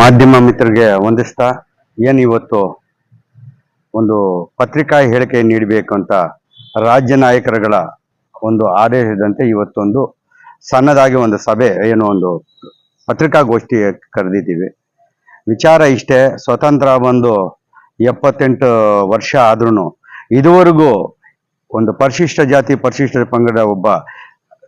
ಮಾಧ್ಯಮ ಮಿತ್ರರಿಗೆ ವಂದಿಸ್ತಾ ಏನು ಇವತ್ತು ಒಂದು ಪತ್ರಿಕಾ ಹೇಳಿಕೆ ನೀಡಬೇಕು ಅಂತ ರಾಜ್ಯ ನಾಯಕರುಗಳ ಒಂದು ಆದೇಶದಂತೆ ಇವತ್ತೊಂದು ಸಣ್ಣದಾಗಿ ಒಂದು ಸಭೆ, ಏನೋ ಒಂದು ಪತ್ರಿಕಾಗೋಷ್ಠಿ ಕರೆದಿದ್ದೀವಿ. ವಿಚಾರ ಇಷ್ಟೇ, ಸ್ವತಂತ್ರ ಒಂದು ಎಪ್ಪತ್ತೆಂಟು ವರ್ಷ ಆದ್ರೂ ಇದುವರೆಗೂ ಒಂದು ಪರಿಶಿಷ್ಟ ಜಾತಿ, ಪರಿಶಿಷ್ಟ ಪಂಗಡ ಒಬ್ಬ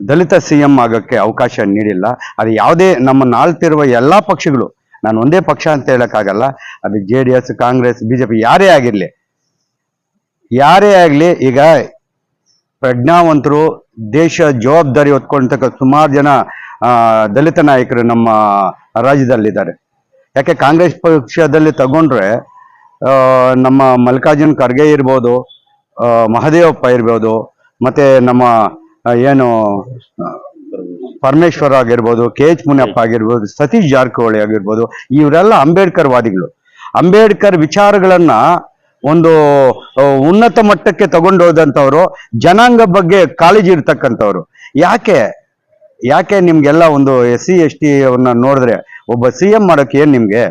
ದಲಿತ ಸಿ ಎಂ ಆಗೋಕ್ಕೆ ಅವಕಾಶ ನೀಡಿಲ್ಲ. ಅದು ಯಾವುದೇ ನಮ್ಮ ನಾಳ್ತಿರುವ ಎಲ್ಲ ಪಕ್ಷಗಳು ನಾನು ಒಂದೇ ಪಕ್ಷ ಅಂತ ಹೇಳಕ್ಕಾಗಲ್ಲ. ಅದು J D S, Congress BJP ಯಾರೇ ಆಗಿರಲಿ. ಯಾರೇ ಆಗಲಿ ಈಗ ಪ್ರಜ್ಞಾವಂತರು, ದೇಶ ಜವಾಬ್ದಾರಿ ಹೊತ್ಕೊಳ್ತಕ್ಕ ಸುಮಾರು ಜನ ದಲಿತ ನಾಯಕರು ನಮ್ಮ ರಾಜ್ಯದಲ್ಲಿದ್ದಾರೆ. ಯಾಕೆ ಕಾಂಗ್ರೆಸ್ ಪಕ್ಷದಲ್ಲಿ ತಗೊಂಡ್ರೆ ನಮ್ಮ ಮಲ್ಲಿಕಾರ್ಜುನ್ ಖರ್ಗೆ ಇರ್ಬೋದು ಮಹದೇವಪ್ಪ ಇರ್ಬೋದು, ಮತ್ತೆ ನಮ್ಮ ಏನು ಪರಮೇಶ್ವರ್ ಆಗಿರ್ಬೋದು, ಕೆ ಎಚ್ ಮುನಿಯಪ್ಪ ಆಗಿರ್ಬೋದು, ಸತೀಶ್ ಜಾರಕಿಹೊಳಿ ಆಗಿರ್ಬೋದು, ಇವರೆಲ್ಲ ಅಂಬೇಡ್ಕರ್ ವಾದಿಗಳು. ಅಂಬೇಡ್ಕರ್ ವಿಚಾರಗಳನ್ನ ಒಂದು ಉನ್ನತ ಮಟ್ಟಕ್ಕೆ ತಗೊಂಡೋದಂಥವ್ರು ಜನಾಂಗ ಬಗ್ಗೆ ಕಾಳಜಿ ಇರ್ತಕ್ಕಂಥವ್ರು. ಯಾಕೆ? ಯಾಕೆ ನಿಮ್ಗೆಲ್ಲ ಒಂದು ಎಸ್ ಸಿ ಎಸ್ ಟಿ ಅವ್ರನ್ನ ನೋಡಿದ್ರೆ, ಒಬ್ಬ ಸಿ ಎಂ ಮಾಡೋಕೆ ಏನ್ ನಿಮ್ಗೆ?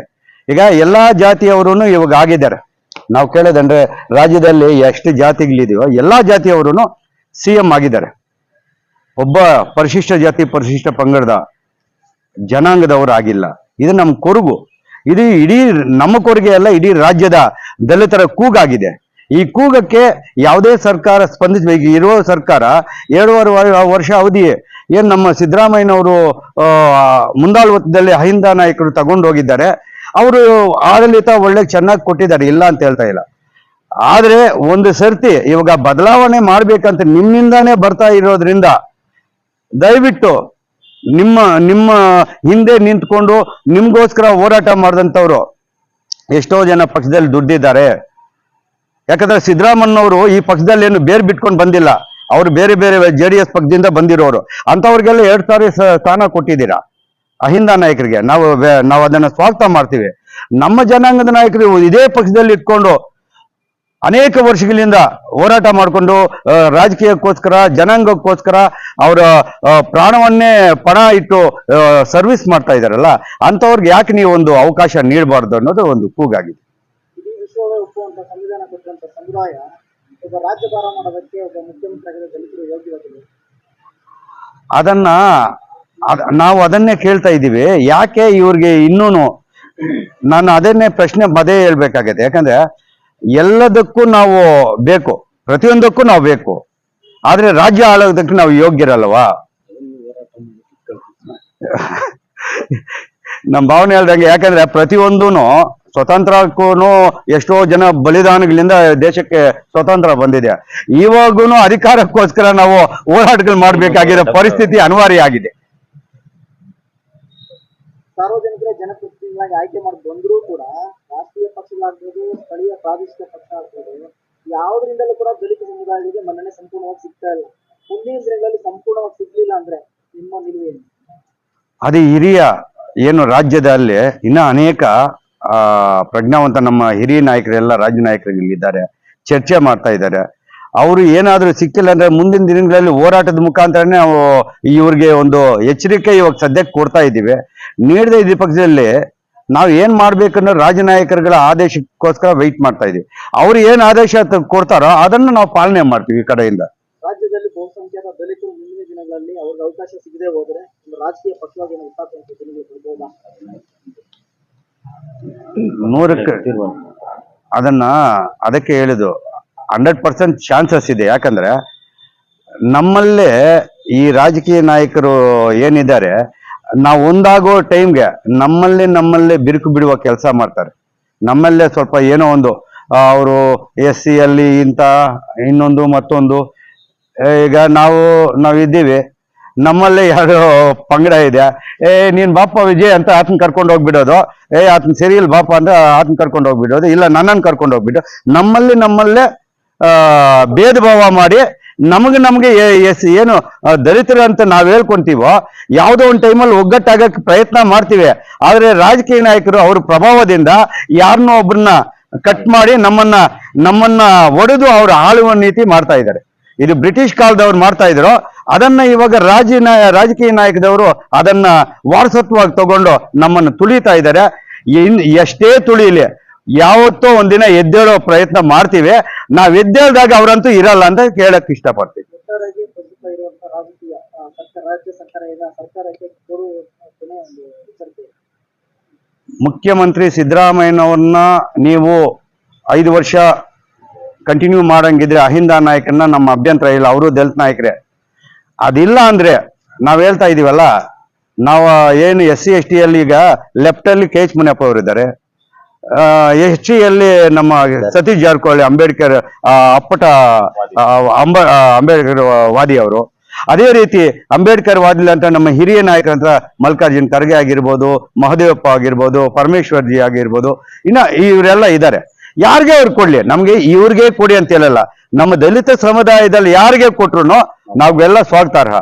ಈಗ ಎಲ್ಲಾ ಜಾತಿಯವರು ಇವಾಗ ಆಗಿದ್ದಾರೆ. ನಾವು ಕೇಳೋದಂದ್ರೆ, ರಾಜ್ಯದಲ್ಲಿ ಎಷ್ಟು ಜಾತಿಗಳಿದೆಯೋ, ಎಲ್ಲಾ ಜಾತಿಯವರು ಸಿ ಎಂ ಆಗಿದ್ದಾರೆ. ಒಬ್ಬ ಪರಿಶಿಷ್ಟ ಜಾತಿ, ಪರಿಶಿಷ್ಟ ಪಂಗಡದ ಜನಾಂಗದವರಾಗಿಲ್ಲ ಇದು ನಮ್ಮ ಕೊರಗು. ಇದು ಇಡೀ ನಮ್ಮ ಕೊರಗೆ ಅಲ್ಲ, ಇಡೀ ರಾಜ್ಯದ ದಲಿತರ ಕೂಗಾಗಿದೆ. ಈ ಕೂಗಕ್ಕೆ ಯಾವುದೇ ಸರ್ಕಾರ ಸ್ಪಂದಿಸಬೇಕು. ಇರುವ ಸರ್ಕಾರ ಎರಡೂವರೆ ವರ್ಷ ಅವಧಿ ಏನು ನಮ್ಮ ಸಿದ್ದರಾಮಯ್ಯನವರು ಮುಂದಾಳ್ವತ್ತದಲ್ಲಿ ಅಹಿಂದ ನಾಯಕರು ತಗೊಂಡು ಹೋಗಿದ್ದಾರೆ. ಅವರು ಆಡಳಿತ ಒಳ್ಳೆ ಚೆನ್ನಾಗಿ ಕೊಟ್ಟಿದ್ದಾರೆ. ಇಲ್ಲ ಅಂತ ಹೇಳ್ತಾ ಇಲ್ಲ. ಆದರೆ ಒಂದು ಸರ್ತಿ ಇವಾಗ ಬದಲಾವಣೆ ಮಾಡ್ಬೇಕಂತ ನಿಮ್ಮಿಂದಾನೇ ಬರ್ತಾ ಇರೋದ್ರಿಂದ ದಯವಿಟ್ಟು ನಿಮ್ಮ ನಿಮ್ಮ ಹಿಂದೆ ನಿಂತ್ಕೊಂಡು ನಿಮ್ಗೋಸ್ಕರ ಹೋರಾಟ ಮಾಡಿದಂಥವ್ರು ಎಷ್ಟೋ ಜನ ಪಕ್ಷದಲ್ಲಿ ದುಡ್ಡಿದ್ದಾರೆ. ಯಾಕಂದ್ರೆ ಸಿದ್ದರಾಮಣ್ಣವರು ಈ ಪಕ್ಷದಲ್ಲಿ ಏನು ಬೇರೆ ಬಿಟ್ಕೊಂಡು ಬಂದಿಲ್ಲ. ಅವರು ಬೇರೆ ಬೇರೆ ಜೆ ಡಿ ಎಸ್ ಪಕ್ಷದಿಂದ ಬಂದಿರೋರು. ಅಂಥವ್ರಿಗೆಲ್ಲ ಎರಡು ಸಾರಿ ಸ್ಥಾನ ಕೊಟ್ಟಿದ್ದೀರಾ? ಅಹಿಂದ ನಾಯಕರಿಗೆ. ನಾವು ನಾವು ಅದನ್ನ ಸ್ವಾಗತ ಮಾಡ್ತೀವಿ. ನಮ್ಮ ಜನಾಂಗದ ನಾಯಕರು ಇದೇ ಪಕ್ಷದಲ್ಲಿ ಇಟ್ಕೊಂಡು ಅನೇಕ ವರ್ಷಗಳಿಂದ ಹೋರಾಟ ಮಾಡಿಕೊಂಡು ರಾಜಕೀಯಕ್ಕೋಸ್ಕರ ಜನಾಂಗಕ್ಕೋಸ್ಕರ ಅವರ ಪ್ರಾಣವನ್ನೇ ಪಣ ಇಟ್ಟು ಸರ್ವಿಸ್ ಮಾಡ್ತಾ ಇದ್ದಾರಲ್ಲ ಅಂಥವ್ರಿಗೆ ಯಾಕೆ ನೀವು ಒಂದು ಅವಕಾಶ ನೀಡಬಾರ್ದು ಅನ್ನೋದು ಒಂದು ಕೂಗಾಗಿದೆ. ಅದನ್ನ ನಾವು ಅದನ್ನೇ ಕೇಳ್ತಾ ಇದ್ದೀವಿ ಯಾಕೆ ಇವ್ರಿಗೆ ಇನ್ನೂನು ನಾನು ಅದನ್ನೇ ಪ್ರಶ್ನೆ ಮದೇ ಹೇಳ್ಬೇಕಾಗತ್ತೆ. ಯಾಕಂದ್ರೆ ಎಲ್ಲದಕ್ಕೂ ನಾವು ಬೇಕು. ಪ್ರತಿಯೊಂದಕ್ಕೂ ನಾವು ಬೇಕು. ಆದ್ರೆ ರಾಜ್ಯ ಆಳೋದಕ್ಕೆ ನಾವು ಯೋಗ್ಯರಲ್ವಾ? ನಮ್ಮ ಭಾವನೆ ಹೇಳ್ದಂಗೆ ಯಾಕಂದ್ರೆ ಪ್ರತಿಯೊಂದೂ ಸ್ವತಂತ್ರಕ್ಕೂ ಎಷ್ಟೋ ಜನ ಬಲಿದಾನಗಳಿಂದ ದೇಶಕ್ಕೆ ಸ್ವತಂತ್ರ ಬಂದಿದೆ. ಇವಾಗೂ ಅಧಿಕಾರಕ್ಕೋಸ್ಕರ ನಾವು ಹೋರಾಟಗಳು ಮಾಡಬೇಕಾಗಿರೋ ಪರಿಸ್ಥಿತಿ ಅನಿವಾರ್ಯ ಆಗಿದೆ. ಸಾರ್ವಜನಿಕರ ಜನಪ್ರತಿನಿಧಿಗಳಾಗಿ ಆಯ್ಕೆ ಮಾಡಿ ಬಂದರೂ ಕೂಡ ರಾಷ್ಟ್ರೀಯ ಪಕ್ಷಗಳಾಗ್ಬೋದು ಸ್ಥಳೀಯ ಪ್ರಾದೇಶಿಕ ಪಕ್ಷ ಆಗ್ಬೋದು, ಯಾವುದರಿಂದಲೂ ಕೂಡ ದಲಿತ ಸಮುದಾಯಗಳಿಗೆ ಮನ್ನಣೆ ಸಂಪೂರ್ಣವಾಗಿ ಸಿಗ್ತಾ ಇಲ್ಲ. ಮುಂದಿನ ದಿನಗಳಲ್ಲಿ ಸಂಪೂರ್ಣವಾಗಿ ಸಿಗ್ಲಿಲ್ಲ ಅಂದ್ರೆ ನಿಮ್ಮ ನಿಲುವೇನು ಅದೇ ಹಿರಿಯ ಏನು ರಾಜ್ಯದಲ್ಲಿ ಇನ್ನ ಅನೇಕ, ಆ, ಪ್ರಜ್ಞಾವಂತ ನಮ್ಮ ಹಿರಿಯ ನಾಯಕರೆಲ್ಲ ರಾಜ್ಯ ನಾಯಕರು ಇಲ್ಲಿದ್ದಾರೆ, ಚರ್ಚೆ ಮಾಡ್ತಾ ಇದ್ದಾರೆ. ಅವರು ಏನಾದರೂ ಸಿಕ್ಕಿಲ್ಲ ಅಂದ್ರೆ ಮುಂದಿನ ದಿನಗಳಲ್ಲಿ ಹೋರಾಟದ ಮುಖಾಂತರನೇ ನಾವು ಇವ್ರಿಗೆ ಒಂದು ಎಚ್ಚರಿಕೆ ಇವಾಗ ಸದ್ಯಕ್ಕೆ ಕೊಡ್ತಾ ಇದ್ದೀವಿ. ನೀಡದೇ ಇದ್ದ ಪಕ್ಷದಲ್ಲಿ ನಾವು ಏನ್ ಮಾಡ್ಬೇಕನ್ನೋ ರಾಜ್ಯ ನಾಯಕರುಗಳ ಆದೇಶಕ್ಕೋಸ್ಕರ ವೆಯ್ಟ್ ಮಾಡ್ತಾ ಇದೀವಿ ಅವ್ರು ಏನ್ ಆದೇಶ ಕೊಡ್ತಾರೋ ಅದನ್ನು ನಾವು ಪಾಲನೆ ಮಾಡ್ತೀವಿ ಈ ಕಡೆಯಿಂದ. ರಾಜ್ಯದಲ್ಲಿ ಬಹುಸಂಖ್ಯಾತ ದಲಿತರು ಮುಂದಿನ ದಿನಗಳಲ್ಲಿ ಅವ್ರಿಗೆ ಅವಕಾಶ ಸಿಗದೆ ಹೋದ್ರೆ ರಾಜಕೀಯ ಪಕ್ಷವಾಗಿ ನೂರಕ್ಕೆ ಅದನ್ನ ಅದಕ್ಕೆ ಹೇಳಿದು ಹಂಡ್ರೆಡ್ ಪರ್ಸೆಂಟ್ ಚಾನ್ಸಸ್ ಇದೆ. ಯಾಕಂದ್ರೆ ನಮ್ಮಲ್ಲೇ ಈ ರಾಜಕೀಯ ನಾಯಕರು ಏನಿದ್ದಾರೆ ನಾವು ಒಂದಾಗೋ ಟೈಮ್ಗೆ ನಮ್ಮಲ್ಲಿ ನಮ್ಮಲ್ಲೇ ಬಿರುಕು ಬಿಡುವ ಕೆಲಸ ಮಾಡ್ತಾರೆ. ನಮ್ಮಲ್ಲೇ ಸ್ವಲ್ಪ ಏನೋ ಒಂದು ಅವರು ಎಸ್ ಸಿ ಅಲ್ಲಿ ಇಂಥ ಇನ್ನೊಂದು ಮತ್ತೊಂದು ಈಗ ನಾವು ನಾವಿದ್ದೀವಿ ನಮ್ಮಲ್ಲೇ ಯಾರು ಪಂಗಡ ಇದೆ. ಏ, ನೀನ್ ಬಾಪ ವಿಜಯ್ ಅಂತ ಆತನ ಕರ್ಕೊಂಡು ಹೋಗ್ಬಿಡೋದು. ಏ, ಆತನ ಸರಿಯಲ್ಲ ಬಾಪ ಅಂತ ಆತನ ಕರ್ಕೊಂಡು ಹೋಗ್ಬಿಡೋದು. ಇಲ್ಲ ನನ್ನನ್ನು ಕರ್ಕೊಂಡು ಹೋಗ್ಬಿಟ್ಟು ನಮ್ಮಲ್ಲಿ ನಮ್ಮಲ್ಲೇ ಭೇದ ಭಾವ ಮಾಡಿ ನಮಗೆ ನಮಗೆ ಏನು ದಲಿತರು ಅಂತ ನಾವ್ ಹೇಳ್ಕೊಂತೀವೋ, ಯಾವುದೋ ಒಂದು ಟೈಮಲ್ಲಿ ಒಗ್ಗಟ್ಟಾಗಕ್ಕೆ ಪ್ರಯತ್ನ ಮಾಡ್ತೀವಿ. ಆದ್ರೆ ರಾಜಕೀಯ ನಾಯಕರು ಅವ್ರ ಪ್ರಭಾವದಿಂದ ಯಾರನ್ನೋ ಒಬ್ಬರನ್ನ ಕಟ್ ಮಾಡಿ ನಮ್ಮನ್ನ ನಮ್ಮನ್ನ ಒಡೆದು ಅವ್ರ ಆಳುವ ನೀತಿ ಮಾಡ್ತಾ ಇದ್ದಾರೆ. ಇದು ಬ್ರಿಟಿಷ್ ಕಾಲದವ್ರು ಮಾಡ್ತಾ ಇದ್ರು. ಅದನ್ನ ಇವಾಗ ರಾಜ್ಯ ರಾಜಕೀಯ ನಾಯಕದವರು ಅದನ್ನ ವಾರಸತ್ವವಾಗಿ ತಗೊಂಡು ನಮ್ಮನ್ನು ತುಳಿತಾ ಇದ್ದಾರೆ. ಎಷ್ಟೇ ತುಳಿಲಿ, ಯಾವತ್ತೋ ಒಂದಿನ ಎದ್ದೇಳೋ ಪ್ರಯತ್ನ ಮಾಡ್ತೀವಿ. ನಾವ್ ಎದ್ದೇಳ್ದಾಗ ಅವರಂತೂ ಇರಲ್ಲ ಅಂತ ಕೇಳಕ್ ಇಷ್ಟಪಡ್ತೀವಿ ಮುಖ್ಯಮಂತ್ರಿ ಸಿದ್ದರಾಮಯ್ಯನವ್ರನ್ನ ನೀವು ಐದು ವರ್ಷ ಕಂಟಿನ್ಯೂ ಮಾಡಂಗಿದ್ರೆ ಅಹಿಂದ ನಾಯಕನ್ನ ನಮ್ಮ ಅಭ್ಯಂತರ ಇಲ್ಲ ಅವರು ದಲಿತ ನಾಯಕರೇ. ಅದಿಲ್ಲ ಅಂದ್ರೆ ನಾವ್ ಹೇಳ್ತಾ ಇದೀವಲ್ಲ ನಾವು ಏನು ಎಸ್ ಸಿ ಎಸ್ ಟಿಯಲ್ಲಿ ಈಗ ಲೆಫ್ಟ್ ಅಲ್ಲಿ ಕೆ ಎಚ್ ಮುನಿಯಪ್ಪ ಅವರು ಟಿ ಅಲ್ಲಿ ನಮ್ಮ ಸತೀಶ್ ಜಾರಕಿಹೊಳಿ ಅಂಬೇಡ್ಕರ್ ಅಪ್ಪಟ ಅಂಬ ಅಂಬೇಡ್ಕರ್ ವಾದಿ ಅವರು. ಅದೇ ರೀತಿ ಅಂಬೇಡ್ಕರ್ ವಾದಿಲ್ಲ ಅಂತ ನಮ್ಮ ಹಿರಿಯ ನಾಯಕ ಅಂತ ಮಲ್ಲಿಕಾರ್ಜುನ್ ಖರ್ಗೆ ಆಗಿರ್ಬೋದು, ಮಹದೇವಪ್ಪ ಆಗಿರ್ಬೋದು ಪರಮೇಶ್ವರ್ ಜಿ ಆಗಿರ್ಬೋದು, ಇನ್ನ ಇವರೆಲ್ಲ ಇದ್ದಾರೆ. ಯಾರಿಗೆ ಅವ್ರು ಕೊಡ್ಲಿ? ನಮ್ಗೆ ಇವ್ರಿಗೆ ಕೊಡಿ ಅಂತ ಹೇಳಲ್ಲ. ನಮ್ಮ ದಲಿತ ಸಮುದಾಯದಲ್ಲಿ ಯಾರಿಗೆ ಕೊಟ್ರು ನಾವೆಲ್ಲ ಸ್ವಾಗತಾರ್ಹ.